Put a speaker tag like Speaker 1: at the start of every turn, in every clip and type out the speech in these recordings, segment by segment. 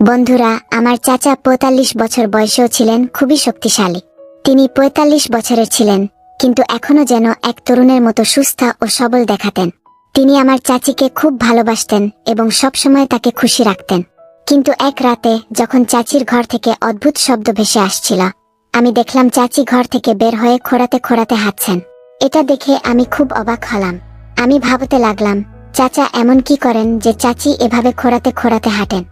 Speaker 1: বন্ধুরা, আমার চাচা পঁয়তাল্লিশ বছর বয়সেও ছিলেন, খুবই শক্তিশালী। তিনি পঁয়তাল্লিশ বছরের ছিলেন, কিন্তু এখনও যেন এক তরুণের মতো সুস্থ ও সবল দেখাতেন। তিনি আমার চাচিকে খুব ভালোবাসতেন এবং সবসময় তাকে খুশি রাখতেন। কিন্তু এক রাতে, যখন চাচির ঘর থেকে অদ্ভুত শব্দ ভেসে আসছিল, আমি দেখলাম চাচি ঘর থেকে বের হয়ে খোঁড়াতে খোঁড়াতে হাঁটছেন। এটা দেখে আমি খুব অবাক হলাম। আমি ভাবতে লাগলাম, চাচা এমন কি করেন যে চাচি এভাবে খোঁড়াতে খোঁড়াতে হাঁটেন।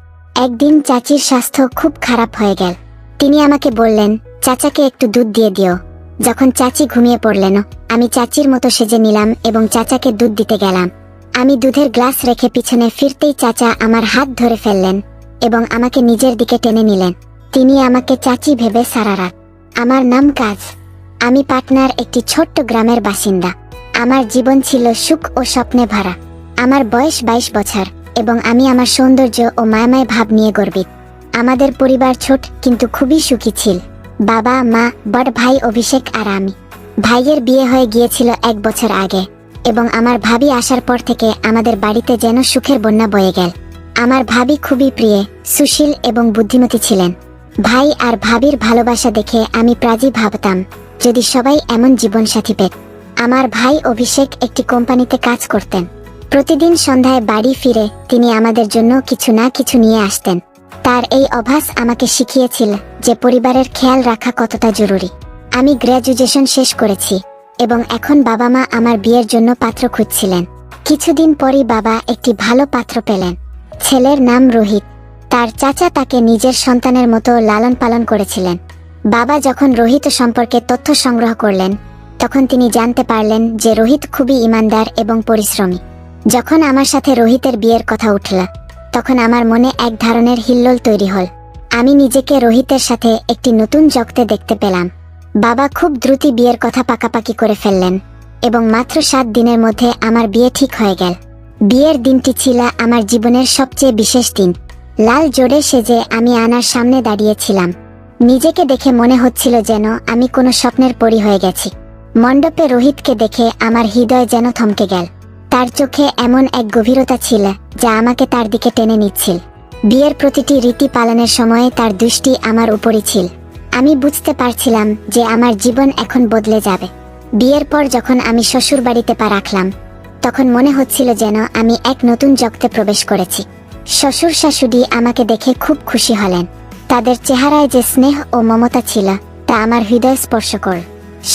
Speaker 1: একদিন চাচির স্বাস্থ্য খুব খারাপ হয়ে গেল। তিনি আমাকে বললেন, চাচাকে একটু দুধ দিয়ে দিও। যখন চাচি ঘুমিয়ে পড়লেন, আমি চাচির মতো সেজে নিলাম এবং চাচাকে দুধ দিতে গেলাম। আমি দুধের গ্লাস রেখে পিছনে ফিরতেই চাচা আমার হাত ধরে ফেললেন এবং আমাকে নিজের দিকে টেনে নিলেন। তিনি আমাকে চাচি ভেবে সারা রাত আমার নাম কাজ। আমি পাটনার একটি ছোট্ট গ্রামের বাসিন্দা। আমার জীবন ছিল সুখ ও স্বপ্নে ভরা। আমার বয়স বাইশ বছর। এবং আমি আমার সৌন্দর্য ও মায়াময় ভাব নিয়ে গর্বিত। আমাদের পরিবার ছোট, কিন্তু খুবই সুখী ছিল। বাবা, মা, বড় ভাই, অভিষেক আর আমি। ভাইয়ের বিয়ে হয়ে গিয়েছিল এক বছর আগে এবং আমার ভাবি আসার পর থেকে আমাদের বাড়িতে যেন সুখের বন্যা বয়ে গেল। আমার ভাবি খুবই প্রিয়, সুশীল এবং বুদ্ধিমতী ছিলেন। ভাই আর ভাবির ভালোবাসা দেখে আমি প্রায়ই ভাবতাম, যদি সবাই এমন জীবনসাথী পেত। আমার ভাই অভিষেক একটি কোম্পানিতে কাজ করতেন। প্রতিদিন সন্ধ্যায় বাড়ি ফিরে তিনি আমাদের জন্য কিছু না কিছু নিয়ে আসতেন। তার এই অভ্যাস আমাকে শিখিয়েছিল যে পরিবারের খেয়াল রাখা কতটা জরুরি। আমি গ্র্যাজুয়েশন শেষ করেছি এবং এখন বাবা মা আমার বিয়ের জন্য পাত্র খুঁজছিলেন। কিছুদিন পরই বাবা একটি ভালো পাত্র পেলেন। ছেলের নাম রোহিত। তার চাচা তাকে নিজের সন্তানের মতো লালন পালন করেছিলেন। বাবা যখন রোহিত সম্পর্কে তথ্য সংগ্রহ করলেন, তখন তিনি জানতে পারলেন যে রোহিত খুবই ইমানদার এবং পরিশ্রমী। যখন আমার সাথে রোহিতের বিয়ের কথা উঠল, তখন আমার মনে এক ধরনের হিল্লোল তৈরি হল। আমি নিজেকে রোহিতের সাথে একটি নতুন জগতে দেখতে পেলাম। বাবা খুব দ্রুত বিয়ের কথা পাকাপাকি করে ফেললেন, এবং মাত্র সাত দিনের মধ্যে আমার বিয়ে ঠিক হয়ে গেল। বিয়ের দিনটি ছিল আমার জীবনের সবচেয়ে বিশেষ দিন। লাল জোরে সেজে আমি আনার সামনে দাঁড়িয়েছিলাম। নিজেকে দেখে মনে হচ্ছিল যেন আমি কোনো স্বপ্নের পরি হয়ে গেছি। মণ্ডপে রোহিতকে দেখে আমার হৃদয় যেন থমকে গেল। তার চোখে এমন এক গভীরতা ছিল, যা আমাকে তার দিকে টেনে নিচ্ছিল। বিয়ের প্রতিটি রীতি পালনের সময়ে তার দৃষ্টি আমার উপরই ছিল। আমি বুঝতে পারছিলাম যে আমার জীবন এখন বদলে যাবে। বিয়ের পর যখন আমি শ্বশুর বাড়িতে পা রাখলাম, তখন মনে হচ্ছিল যেন আমি এক নতুন জগতে প্রবেশ করেছি। শ্বশুর শাশুড়ি আমাকে দেখে খুব খুশি হলেন। তাদের চেহারায় যে স্নেহ ও মমতা ছিল, তা আমার হৃদয় স্পর্শ কর।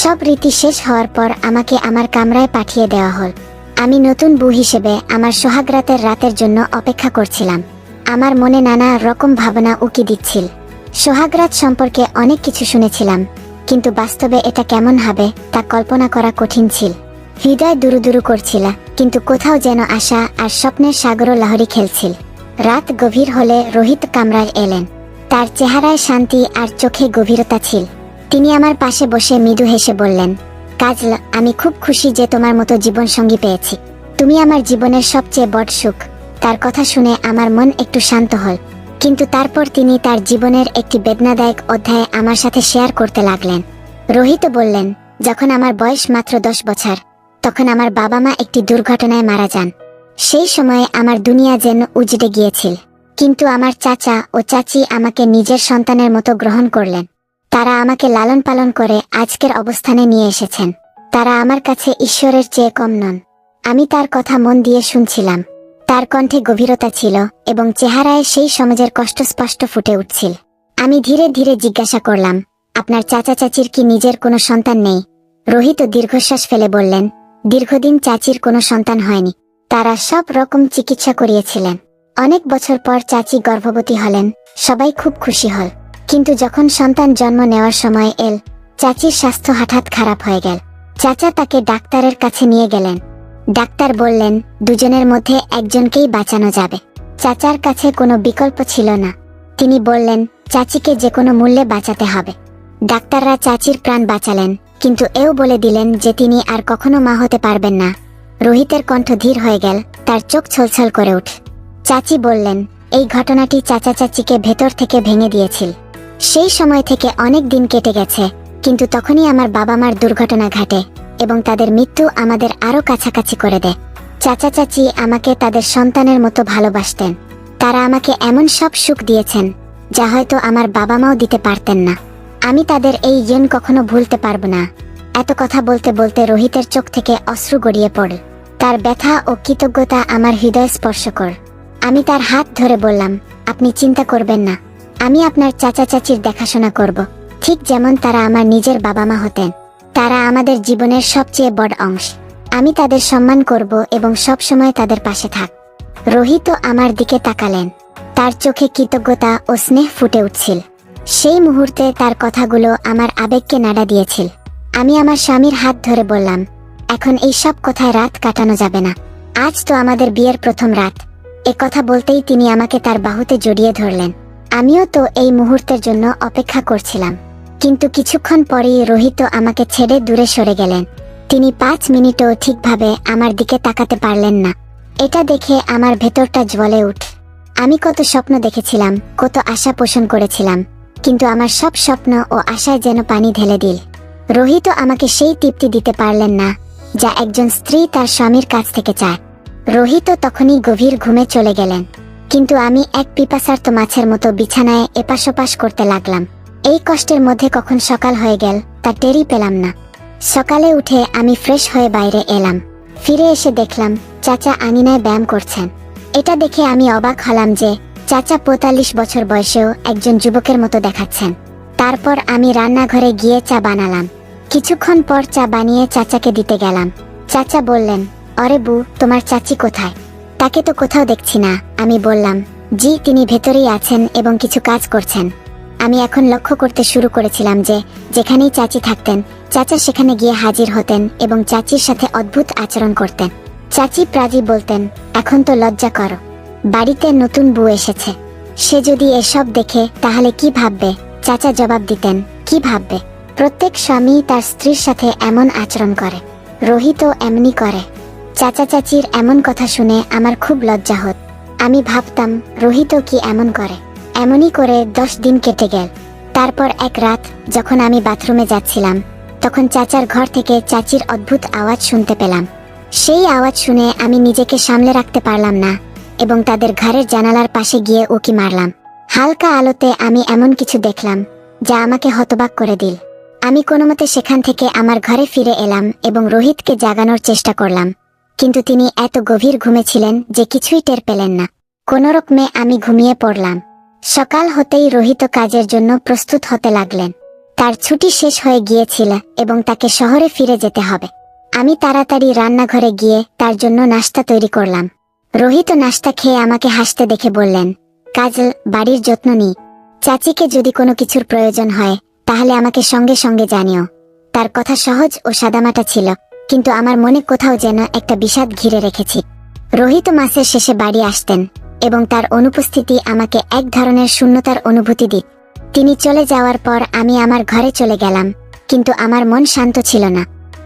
Speaker 1: সব রীতি শেষ হওয়ার পর আমাকে আমার কামরায় পাঠিয়ে দেওয়া হল। আমি নতুন বউ হিসেবে আমার সোহাগরাতের রাতের রাতের জন্য অপেক্ষা করছিলাম। আমার মনে নানা রকম ভাবনা উকি দিচ্ছিল। সোহাগরাত সম্পর্কে অনেক কিছু শুনেছিলাম, কিন্তু বাস্তবে এটা কেমন হবে তা কল্পনা করা কঠিন ছিল। হৃদয় দুরু দুরু করছিল, কিন্তু কোথাও যেন আশা আর স্বপ্নের সাগরও লহরি খেলছিল। রাত গভীর হলে রোহিত কামরায় এলেন। তার চেহারায় শান্তি আর চোখে গভীরতা ছিল। তিনি আমার পাশে বসে মৃদু হেসে বললেন কাজল আমি খুব খুশি যে তোমার মতো জীবন সঙ্গী পেয়েছি। তুমি আমার জীবনের সবচেয়ে বড় সুখ। তার কথা শুনে আমার মন একটু শান্ত হল। কিন্তু তারপর তিনি তার জীবনের একটি বেদনাদায়ক অধ্যায় আমার সাথে শেয়ার করতে লাগলেন। রোহিত বললেন, যখন আমার বয়স মাত্র দশ বছর, তখন আমার বাবা মা একটি দুর্ঘটনায় মারা যান। সেই সময়ে আমার দুনিয়া যেন উজড়ে গিয়েছিল। কিন্তু আমার চাচা ও চাচি আমাকে নিজের সন্তানের মতো গ্রহণ করলেন। তারা আমাকে লালন পালন করে আজকের অবস্থানে নিয়ে এসেছেন। তারা আমার কাছে ঈশ্বরের চেয়ে কম নন। আমি তার কথা মন দিয়ে শুনছিলাম। তার কণ্ঠে গভীরতা ছিল এবং চেহারায় সেই সমাজের কষ্ট স্পষ্ট ফুটে উঠছিল। আমি ধীরে ধীরে জিজ্ঞাসা করলাম, আপনার চাচা চাচির কি নিজের কোনো সন্তান নেই? রোহিত দীর্ঘশ্বাস ফেলে বললেন, দীর্ঘদিন চাচির কোনো সন্তান হয়নি। তারা সব রকম চিকিৎসা করিয়েছিলেন। অনেক বছর পর চাচি গর্ভবতী হলেন। সবাই খুব খুশি হল। কিন্তু যখন সন্তান জন্ম নেওয়ার সময় এল, চাচির স্বাস্থ্য হঠাৎ খারাপ হয়ে গেল। চাচা তাকে ডাক্তারের কাছে নিয়ে গেলেন। ডাক্তার বললেন, দুজনের মধ্যে একজনকেই বাঁচানো যাবে। চাচার কাছে কোনো বিকল্প ছিল না। তিনি বললেন, চাচিকে যে কোনো মূল্যে বাঁচাতে হবে। ডাক্তাররা চাচির প্রাণ বাঁচালেন, কিন্তু এও বলে দিলেন যে তিনি আর কখনো মা হতে পারবেন না। রোহিতের কণ্ঠ ধীর হয়ে গেল, তার চোখ ছলছল করে উঠ চাচি বললেন, এই ঘটনাটি চাচা চাচিকে ভেতর থেকে ভেঙে দিয়েছিল। সেই সময় থেকে অনেক দিন কেটে গেছে, কিন্তু তখনই আমার বাবা মার দুর্ঘটনা ঘটে এবং তাদের মৃত্যু আমাদের আরও কাছাকাছি করে দেয়। চাচা চাচি আমাকে তাদের সন্তানের মতো ভালোবাসতেন। তারা আমাকে এমন সব সুখ দিয়েছেন, যা হয়তো আমার বাবা মাও দিতে পারতেন না। আমি তাদের এই ঋণ কখনো ভুলতে পারব না। এত কথা বলতে বলতে রোহিতের চোখ থেকে অশ্রু গড়িয়ে পড়ল তার ব্যথা ও কৃতজ্ঞতা আমার হৃদয় স্পর্শ কর। আমি তার হাত ধরে বললাম, আপনি চিন্তা করবেন না। আমি আপনার চাচা চাচির দেখাশোনা করব। ঠিক যেমন তারা আমার নিজের বাবা মা হতেন। তারা আমাদের জীবনের সবচেয়ে বড় অংশ। আমি তাদের সম্মান করব এবং সব সময় তাদের পাশে থাক। রোহিত আমার দিকে তাকালেন। তার চোখে কৃতজ্ঞতা ও স্নেহ ফুটে উঠছিল। সেই মুহূর্তে তার কথাগুলো আমার আবেগকে নাড়া দিয়েছিল। আমি আমার স্বামীর হাত ধরে বললাম, এখন এই সব কথায় রাত কাটানো যাবে না। আজ তো আমাদের বিয়ের প্রথম রাত। এ কথা বলতেই তিনি আমাকে তার বাহুতে জড়িয়ে ধরলেন। আমিও তো এই মুহূর্তের জন্য অপেক্ষা করছিলাম। কিন্তু কিছুক্ষণ পরেই রোহিত আমাকে ছেড়ে দূরে সরে গেলেন। তিনি পাঁচ মিনিটও ঠিকভাবে আমার দিকে তাকাতে পারলেন না। এটা দেখে আমার ভেতরটা জ্বলে উঠ। আমি কত স্বপ্ন দেখেছিলাম, কত আশা পোষণ করেছিলাম। কিন্তু আমার সব স্বপ্ন ও আশায় যেন পানি ঢেলে দিল। রোহিত আমাকে সেই তৃপ্তি দিতে পারলেন না, যা একজন স্ত্রী তার স্বামীর কাছ থেকে চায়। রোহিত তখনই গভীর ঘুমে চলে গেলেন। কিন্তু আমি এক পিপাসার্ত মাছের মতো বিছানায় এপাশ ওপাশ করতে লাগলাম। এই কষ্টের মধ্যে কখন সকাল হয়ে গেল তা টেরি পেলাম না। সকালে উঠে আমি ফ্রেশ হয়ে বাইরে এলাম। ফিরে এসে দেখলাম, চাচা আনিনায় ব্যায়াম করছেন। এটা দেখে আমি অবাক হলাম যে, চাচা পঁয়তাল্লিশ বছর বয়সেও একজন যুবকের মতো দেখাচ্ছেন। তারপর আমি রান্নাঘরে গিয়ে চা বানালাম। কিছুক্ষণ পর চা বানিয়ে চাচাকে দিতে গেলাম। চাচা বললেন, অরে বু, তোমার চাচি কোথায়? তাকে তো কোথাও দেখছি না, আমি বললাম, জি, তিনি ভেতরেই আছেন এবং কিছু কাজ করছেন। আমি এখন লক্ষ্য করতে শুরু করেছিলাম যে, যেখানেই চাচি থাকতেন, চাচা সেখানে গিয়ে হাজির হতেন এবং চাচির সাথে অদ্ভুত আচরণ করতেন। চাচি প্রাজি বলতেন, এখন তো লজ্জা করো, বাড়িতে নতুন বউ এসেছে। সে যদি এসব দেখে, তাহলে কি ভাববে? চাচা জবাব দিতেন, কি ভাববে? প্রত্যেক স্বামী তার স্ত্রীর সাথে এমন আচরণ করে। রোহিত এমনি করে। চাচা চাচির এমন কথা শুনে আমার খুব লজ্জা হত। আমি ভাবতাম, রোহিত কি এমন করে? এমনই করে দশ দিন কেটে গেল। তারপর এক রাত যখন আমি বাথরুমে যাচ্ছিলাম, তখন চাচার ঘর থেকে চাচির অদ্ভুত আওয়াজ শুনতে পেলাম। সেই আওয়াজ শুনে আমি নিজেকে সামলে রাখতে পারলাম না এবং তাদের ঘরের জানালার পাশে গিয়ে উকি মারলাম। হালকা আলোতে আমি এমন কিছু দেখলাম, যা আমাকে হতবাক করে দিল। আমি কোনো মতে সেখান থেকে আমার ঘরে ফিরে এলাম এবং রোহিতকে জাগানোর চেষ্টা করলাম। কিন্তু তিনি এত গভীর ঘুমে ছিলেন যে কিছুই টের পেলেন না। কোনোরকমে আমি ঘুমিয়ে পড়লাম। সকাল হতেই রোহিত কাজের জন্য প্রস্তুত হতে লাগলেন। তার ছুটি শেষ হয়ে গিয়েছিল এবং তাকে শহরে ফিরে যেতে হবে। আমি তাড়াতাড়ি রান্নাঘরে গিয়ে তার জন্য নাস্তা তৈরি করলাম। রোহিত নাস্তা খেয়ে আমাকে হাসতে দেখে বললেন, কাজল, বাড়ির যত্ন নি। চাচিকে যদি কোনো কিছুর প্রয়োজন হয়, তাহলে আমাকে সঙ্গে সঙ্গে জানিও। তার কথা সহজ ও সাদামাটা ছিল। কিন্তু আমার মনে কোথাও যেন একটা বিষাদ ঘিরে রেখেছি। রোহিত মাসের শেষে বাড়ি আসতেন এবং তার অনুপস্থিতি আমাকে এক ধরনের শূন্যতার অনুভূতি দিত। তিনি চলে যাওয়ার পর আমি আমার ঘরে চলে গেলাম, কিন্তু আমার মন শান্ত ছিল না।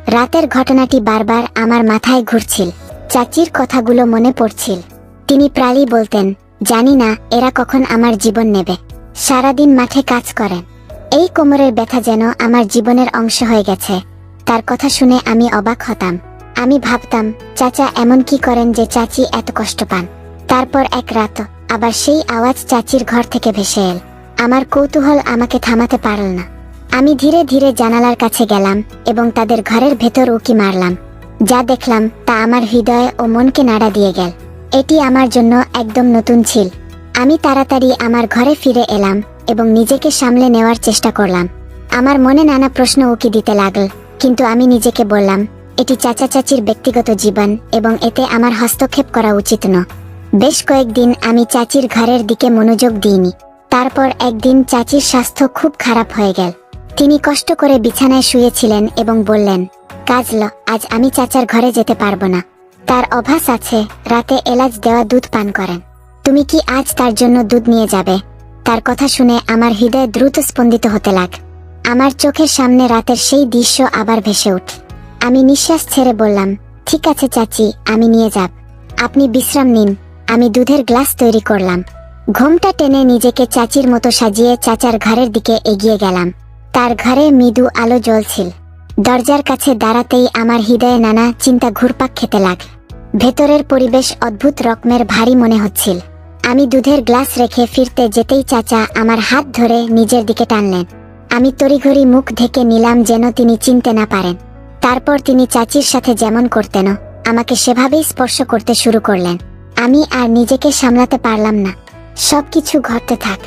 Speaker 1: রাতের ঘটনাটি বারবার আমার মাথায় ঘুরছিল। চাচির কথাগুলো মনে পড়ছিল। তিনি প্রায়ই বলতেন, জানি না, এরা কখন আমার জীবন নেবে। সারাদিন মাঠে কাজ করেন। এই কোমরের ব্যথা যেন আমার জীবনের অংশ হয়ে গেছে। তার কথা শুনে আমি অবাক হতাম। আমি ভাবতাম, চাচা এমন কি করেন যে চাচি এত কষ্ট পান? তারপর এক রাত আবার সেই আওয়াজ চাচির ঘর থেকে ভেসে এল। আমার কৌতূহল আমাকে থামাতে পারল না। আমি ধীরে ধীরে জানালার কাছে গেলাম এবং তাদের ঘরের ভেতর উকি মারলাম। যা দেখলাম তা আমার হৃদয় ও মনকে নাড়া দিয়ে গেল। এটি আমার জন্য একদম নতুন ছিল। আমি তাড়াতাড়ি আমার ঘরে ফিরে এলাম এবং নিজেকে সামলে নেওয়ার চেষ্টা করলাম। আমার মনে নানা প্রশ্ন উকি দিতে লাগল। কিন্তু আমি নিজেকে বললাম, এটি চাচা চাচির ব্যক্তিগত জীবন এবং এতে আমার হস্তক্ষেপ করা উচিত নয় বেশ কয়েকদিন আমি চাচির ঘরের দিকে মনোযোগ দিইনি। তারপর একদিন চাচির স্বাস্থ্য খুব খারাপ হয়ে গেল। তিনি কষ্ট করে বিছানায় শুয়েছিলেন এবং বললেন কাজল আজ আমি চাচার ঘরে যেতে পারব না। তার অভ্যাস আছে, রাতে এলাচ দেওয়া দুধ পান করেন। তুমি কি আজ তার জন্য দুধ নিয়ে যাবে? তার কথা শুনে আমার হৃদয় দ্রুত স্পন্দিত হতে লাগ আমার চোখের সামনে রাতের সেই দৃশ্য আবার ভেসে উঠ আমি নিঃশ্বাস ছেড়ে বললাম, ঠিক আছে চাচি, আমি নিয়ে যাব। আপনি বিশ্রাম নিন, আমি দুধের গ্লাস তৈরি করলাম। ঘোমটা টেনে নিজেকে চাচির মতো সাজিয়ে চাচার ঘরের দিকে এগিয়ে গেলাম। তার ঘরে মৃদু আলো জ্বলছিল। দরজার কাছে দাঁড়াতেই আমার হৃদয়ে নানা চিন্তা ঘুরপাক খেতে লাগ। ভেতরের পরিবেশ অদ্ভুত রকমের ভারী মনে হচ্ছিল। আমি দুধের গ্লাস রেখে ফিরতে যেতেই চাচা আমার হাত ধরে নিজের দিকে টানলেন। আমি তড়িঘড়ি মুখ ঢেকে নিলাম যেন তিনি চিনতে না পারেন। তারপর তিনি চাচির সাথে যেমন করতেন, আমাকে সেভাবেই স্পর্শ করতে শুরু করলেন। আমি আর নিজেকে সামলাতে পারলাম না। সবকিছু ঘটতে থাক।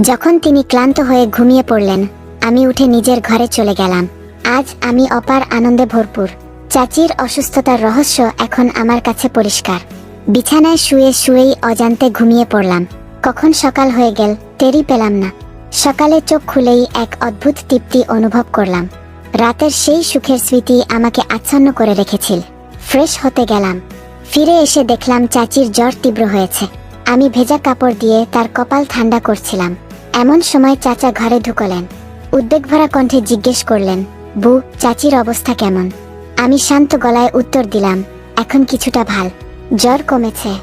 Speaker 1: যখন তিনি ক্লান্ত হয়ে ঘুমিয়ে পড়লেন, আমি উঠে নিজের ঘরে চলে গেলাম। আজ আমি অপার আনন্দে ভরপুর। চাচির অসুস্থতার রহস্য এখন আমার কাছে পরিষ্কার। বিছানায় শুয়ে শুয়েই অজান্তে ঘুমিয়ে পড়লাম। কখন সকাল হয়ে গেল টেরি পেলাম না। সকালে চোখ খুলেই এক অদ্ভুত তৃপ্তি অনুভব করলাম। রাতের সেই সুখের স্মৃতি আমাকে আচ্ছন্ন করে রেখেছিল। ফ্রেশ হতে গেলাম। ফিরে এসে দেখলাম চাচির জ্বর তীব্র হয়েছে। আমি ভেজা কাপড় দিয়ে তার কপাল ঠান্ডা করছিলাম। এমন সময় চাচা ঘরে ঢুকলেন। উদ্বেগভরা কণ্ঠে জিজ্ঞেস করলেন, বু, চাচির অবস্থা কেমন? আমি শান্ত গলায় উত্তর দিলাম, এখন কিছুটা ভালো। জ্বর কমেছে।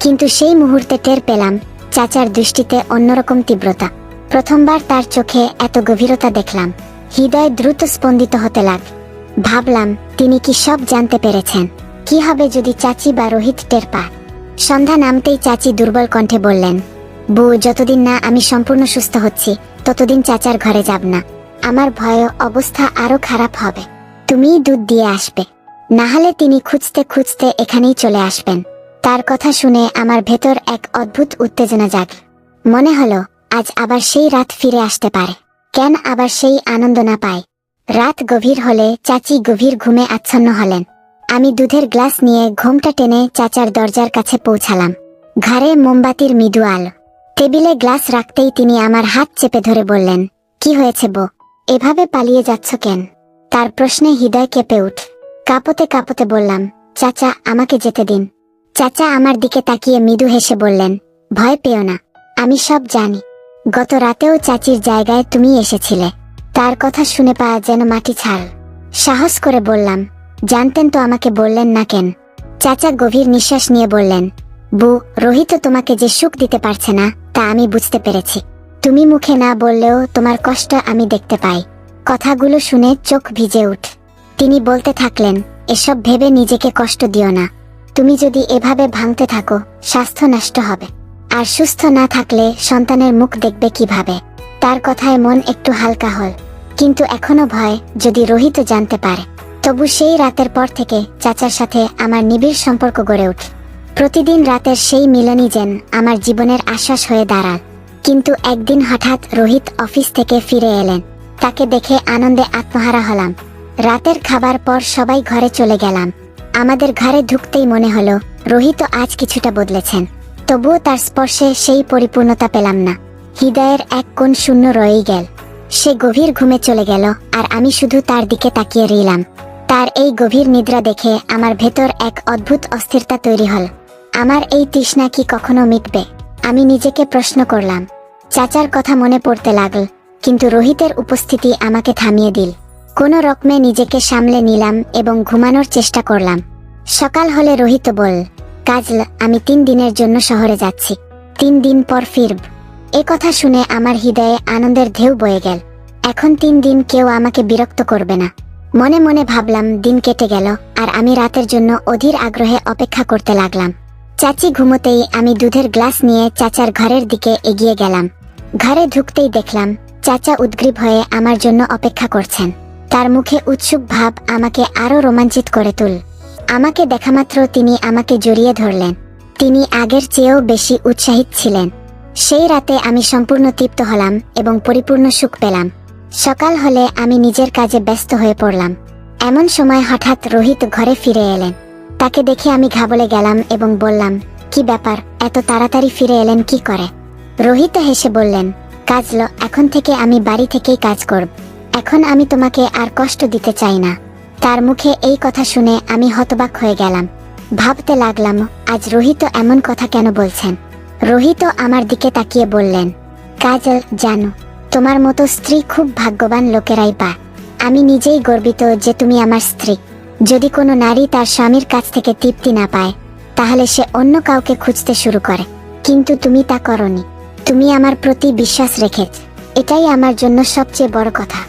Speaker 1: কিন্তু সেই মুহূর্তে টের পেলাম, চাচার দৃষ্টিতে অন্যরকম তীব্রতা। প্রথমবার তার চোখে এত গভীরতা দেখলাম। হৃদয় দ্রুত স্পন্দিত হতে লাগ। ভাবলাম, তিনি কি সব জানতে পেরেছেন? কি হবে যদি চাচি বা রোহিত টের পা সন্ধ্যা নামতেই চাচি দুর্বল কণ্ঠে বললেন, বউ, যতদিন না আমি সম্পূর্ণ সুস্থ হচ্ছি, ততদিন চাচার ঘরে যাব না। আমার ভয় অবস্থা আরও খারাপ হবে। তুমিই দুধ দিয়ে আসবে। না হলে তিনি খুঁজতে খুঁজতে এখানেই চলে আসবেন। তার কথা শুনে আমার ভেতর এক অদ্ভুত উত্তেজনা জাগ মনে হলো আজ আবার সেই রাত ফিরে আসতে পারে। কেন আবার সেই আনন্দ না পায়? রাত গভীর হলে চাচি গভীর ঘুমে আচ্ছন্ন হলেন। আমি দুধের গ্লাস নিয়ে ঘোমটা টেনে চাচার দরজার কাছে পৌঁছালাম। ঘরে মোমবাতির মৃদু আলো। টেবিলে গ্লাস রাখতেই তিনি আমার হাত চেপে ধরে বললেন, কি হয়েছে বো এভাবে পালিয়ে যাচ্ছ কেন? তার প্রশ্নে হৃদয় কেঁপে উঠ। কাঁপতে কাঁপতে বললাম, চাচা, আমাকে যেতে দিন। চাচা আমার দিকে তাকিয়ে মৃদু হেসে বললেন, ভয় পেও না, আমি সব জানি। গত রাতেও চাচির জায়গায় তুমি এসেছিলে। তার কথা শুনে পাওয়া যেন মাটি ছাড় সাহস করে বললাম, জানতেন তো আমাকে বললেন না কেন? চাচা গভীর নিঃশ্বাস নিয়ে বললেন, বু, রোহিত তোমাকে যে সুখ দিতে পারছে না, তা আমি বুঝতে পেরেছি। তুমি মুখে না বললেও তোমার কষ্ট আমি দেখতে পাই। কথাগুলো শুনে চোখ ভিজে উঠ। তিনি বলতে থাকলেন, এসব ভেবে নিজেকে কষ্ট দিও না। তুমি যদি এভাবে ভাঙতে থাকো, স্বাস্থ্য নষ্ট হবে। আর সুস্থ না থাকলে সন্তানের মুখ দেখবে কীভাবে? তার কথায় মন একটু হালকা হল, কিন্তু এখনও ভয় যদি রোহিত জানতে পারে। তবু সেই রাতের পর থেকে চাচার সাথে আমার নিবিড় সম্পর্ক গড়ে উঠ প্রতিদিন রাতের সেই মিলনই যেন আমার জীবনের আশ্বাস হয়ে দাঁড়াল। কিন্তু একদিন হঠাৎ রোহিত অফিস থেকে ফিরে এলেন। তাকে দেখে আনন্দে আত্মহারা হলাম। রাতের খাবার পর সবাই ঘরে চলে গেলাম। আমাদের ঘরে ঢুকতেই মনে হলো, রোহিত আজ কিছুটা বদলেছেন। তবুও তার স্পর্শে সেই পরিপূর্ণতা পেলাম না। হৃদয়ের এক কোণ শূন্য রয়েই গেল। সে গভীর ঘুমে চলে গেল আর আমি শুধু তার দিকে তাকিয়ে রইলাম। তার এই গভীর নিদ্রা দেখে আমার ভেতর এক অদ্ভুত অস্থিরতা তৈরি হল। আমার এই তৃষ্ণা কি কখনো মিটবে? আমি নিজেকে প্রশ্ন করলাম। চাচার কথা মনে পড়তে লাগল, কিন্তু রোহিতের উপস্থিতি আমাকে থামিয়ে দিল। কোনো রকমে নিজেকে সামলে নিলাম এবং ঘুমানোর চেষ্টা করলাম। সকাল হলে রোহিত বল কাজল আমি তিন দিনের জন্য শহরে যাচ্ছি। তিন দিন পর ফিরব। এ কথা শুনে আমার হৃদয়ে আনন্দের ঢেউ বয়ে গেল। এখন তিন দিন কেউ আমাকে বিরক্ত করবে না। মনে মনে ভাবলাম, দিন কেটে গেল, আর আমি রাতের জন্য অধীর আগ্রহে অপেক্ষা করতে লাগলাম। চাচি ঘুমোতেই আমি দুধের গ্লাস নিয়ে চাচার ঘরের দিকে এগিয়ে গেলাম। ঘরে ঢুকতেই দেখলাম, চাচা উদ্গ্রীব হয়ে আমার জন্য অপেক্ষা করছেন। তার মুখে উৎসুক ভাব আমাকে আরও রোমাঞ্চিত করে তুল আমাকে দেখামাত্র তিনি আমাকে জড়িয়ে ধরলেন। তিনি আগের চেয়েও বেশি উৎসাহিত ছিলেন। সেই রাতে আমি সম্পূর্ণ তৃপ্ত হলাম এবং পরিপূর্ণ সুখ পেলাম। সকাল হলে আমি নিজের কাজে ব্যস্ত হয়ে পড়লাম। এমন সময় হঠাৎ রোহিত ঘরে ফিরে এলেন। তাকে দেখে আমি ঘাবলে গেলাম এবং বললাম, কি ব্যাপার? এত তাড়াতাড়ি ফিরে এলেন কি করে? রোহিত হেসে বললেন কাজল এখন থেকে আমি বাড়ি থেকেই কাজ করব। এখন আমি তোমাকে আর কষ্ট দিতে চাই না। তার মুখে এই কথা শুনে আমি হতবাক হয়ে গেলাম। ভাবতে লাগলাম, আজ রোহিত এমন কথা কেন বলছেন? রোহিত আমার দিকে তাকিয়ে বললেন, কাজল, জানো, তোমার মতো স্ত্রী খুব ভাগ্যবান লোকেরাই পায় আমি নিজেই গর্বিত যে তুমি আমার স্ত্রী। যদি কোনো নারী তার স্বামীর কাছ থেকে তৃপ্তি না পায়, তাহলে সে অন্য কাউকে খুঁজতে শুরু করে। কিন্তু তুমি তা করনি। তুমি আমার প্রতি বিশ্বাস রেখেছ। এটাই আমার জন্য সবচেয়ে বড় কথা।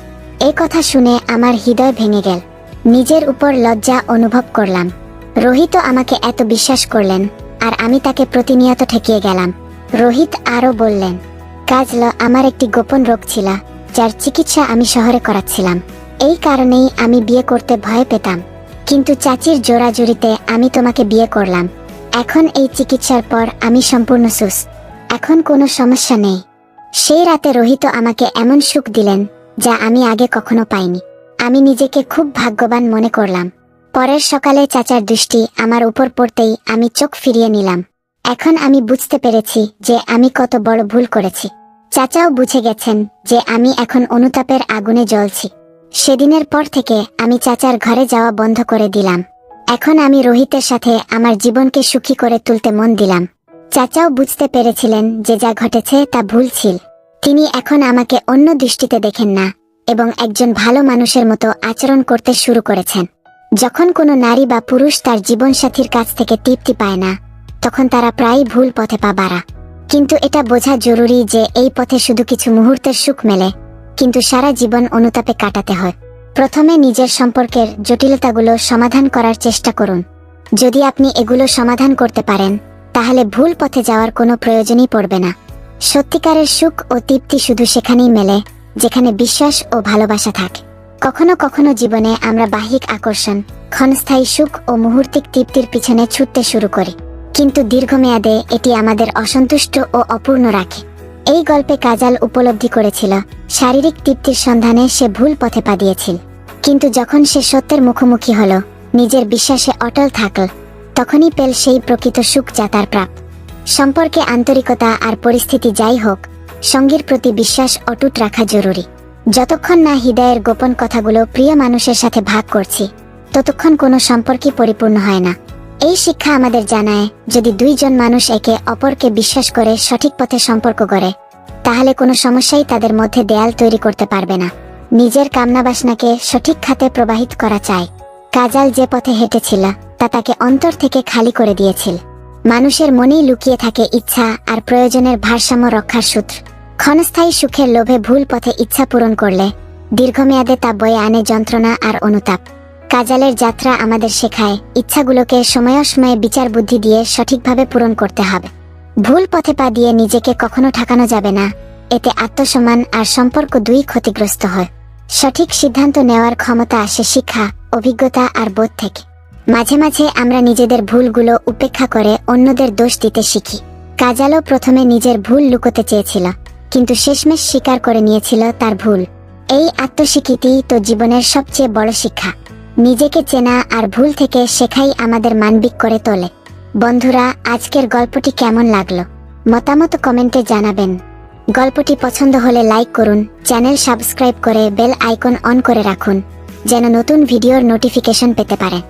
Speaker 1: এই কথা শুনে আমার হৃদয় ভেঙে গেল। নিজের উপর লজ্জা অনুভব করলাম। রোহিত আমাকে এত বিশ্বাস করলেন, আর আমি তাকে প্রতিনিয়ত ঠেকিয়ে গেলাম। রোহিত আরও বললেন কাজল আমার একটি গোপন রোগ ছিল, যার চিকিৎসা আমি শহরে করাচ্ছিলাম। এই কারণেই আমি বিয়ে করতে ভয় পেতাম। কিন্তু চাচির জোড়াজুড়িতে আমি তোমাকে বিয়ে করলাম। এখন এই চিকিৎসার পর আমি সম্পূর্ণ সুস্থ। এখন কোনো সমস্যা নেই। সেই রাতে রোহিত আমাকে এমন সুখ দিলেন, যা আমি আগে কখনো পাইনি। আমি নিজেকে খুব ভাগ্যবান মনে করলাম। পরের সকালে চাচার দৃষ্টি আমার উপর পড়তেই আমি চোখ ফিরিয়ে নিলাম। এখন আমি বুঝতে পেরেছি যে আমি কত বড় ভুল করেছি। চাচাও বুঝে গেছেন যে আমি এখন অনুতাপের আগুনে জ্বলছি। সেদিনের পর থেকে আমি চাচার ঘরে যাওয়া বন্ধ করে দিলাম। এখন আমি রোহিতের সাথে আমার জীবনকে সুখী করে তুলতে মন দিলাম। চাচাও বুঝতে পেরেছিলেন যে যা ঘটেছে তা ভুল ছিল। তিনি এখন আমাকে অন্য দৃষ্টিতে দেখেন না। এবং একজন ভালো মানুষের মতো আচরণ করতে শুরু করেছেন। যখন কোনো নারী বা পুরুষ তার জীবনসাথীর কাছ থেকে তৃপ্তি পায় না, তখন তারা প্রায়ই ভুল পথে পা বাড়া কিন্তু এটা বোঝা জরুরি যে এই পথে শুধু কিছু মুহূর্তের সুখ মেলে, কিন্তু সারা জীবন অনুতাপে কাটাতে হয়। প্রথমে নিজের সম্পর্কের জটিলতাগুলো সমাধান করার চেষ্টা করুন। যদি আপনি এগুলো সমাধান করতে পারেন, তাহলে ভুল পথে যাওয়ার কোনো প্রয়োজনই পড়বে না। সত্যিকারের সুখ ও তৃপ্তি শুধু সেখানেই মেলে যেখানে বিশ্বাস ও ভালোবাসা থাকে। কখনো কখনো জীবনে আমরা বাহ্যিক আকর্ষণ, ক্ষণস্থায়ী সুখ ও মুহূর্তিক তৃপ্তির পিছনে ছুটতে শুরু করি। কিন্তু দীর্ঘমেয়াদে এটি আমাদের অসন্তুষ্ট ও অপূর্ণ রাখে। এই গল্পে কাজাল উপলব্ধি করেছিল, শারীরিক তৃপ্তির সন্ধানে সে ভুল পথে পা দিয়েছিল। কিন্তু যখন সে সত্যের মুখোমুখি হল, নিজের বিশ্বাসে অটল থাকল, তখনই পেল সেই প্রকৃত সুখ যা তার প্রাপ্ত সম্পর্কে আন্তরিকতা আর পরিস্থিতি যাই হোক সঙ্গীর প্রতি বিশ্বাস অটুট রাখা জরুরি। যতক্ষণ না হৃদয়ের গোপন কথাগুলো প্রিয় মানুষের সাথে ভাগ করছি, ততক্ষণ কোনো সম্পর্কই পরিপূর্ণ হয় না। এই শিক্ষা আমাদের জানায়, যদি দুইজন মানুষ একে অপরকে বিশ্বাস করে সঠিক পথে সম্পর্ক গড়ে, তাহলে কোনো সমস্যাই তাদের মধ্যে দেয়াল তৈরি করতে পারবে না। নিজের কামনাবাসনাকে সঠিক খাতে প্রবাহিত করা চায় কাজাল যে পথে হেঁটেছিল, তা তাকে অন্তর থেকে খালি করে দিয়েছিল। মানুষের মনেই লুকিয়ে থাকে ইচ্ছা আর প্রয়োজনের ভারসাম্য রক্ষার সূত্র। ক্ষণস্থায়ী সুখের লোভে ভুল পথে ইচ্ছা পূরণ করলে, দীর্ঘমেয়াদে তা বয়ে আনে যন্ত্রণা আর অনুতাপ। কাজালের যাত্রা আমাদের শেখায়, ইচ্ছাগুলোকে সময়ে বিচার বুদ্ধি দিয়ে সঠিকভাবে পূরণ করতে হবে। ভুল পথে পা দিয়ে নিজেকে কখনো ঠকানো যাবে না, এতে আত্মসম্মান আর সম্পর্ক দুই ক্ষতিগ্রস্ত হয়। সঠিক সিদ্ধান্ত নেওয়ার ক্ষমতা আসে শিক্ষা, অভিজ্ঞতা আর বোধ থেকে। মাঝে মাঝে আমরা নিজেদের ভুলগুলো উপেক্ষা করে অন্যদের দোষ দিতে শিখি। কাজালও প্রথমে নিজের ভুল লুকোতে চেয়েছিল, কিন্তু শেষমেশ স্বীকার করে নিয়েছিল তার ভুল। এই আত্মস্বীকৃতি তো জীবনের সবচেয়ে বড় শিক্ষা। নিজেকে চেনা আর ভুল থেকে শেখাই আমাদের মানবিক করে তোলে। বন্ধুরা, আজকের গল্পটি কেমন লাগল? মতামত কমেন্টে জানাবেন। গল্পটি পছন্দ হলে লাইক করুন, চ্যানেল সাবস্ক্রাইব করে বেল আইকন অন করে রাখুন, যেন নতুন ভিডিওর নোটিফিকেশন পেতে পারেন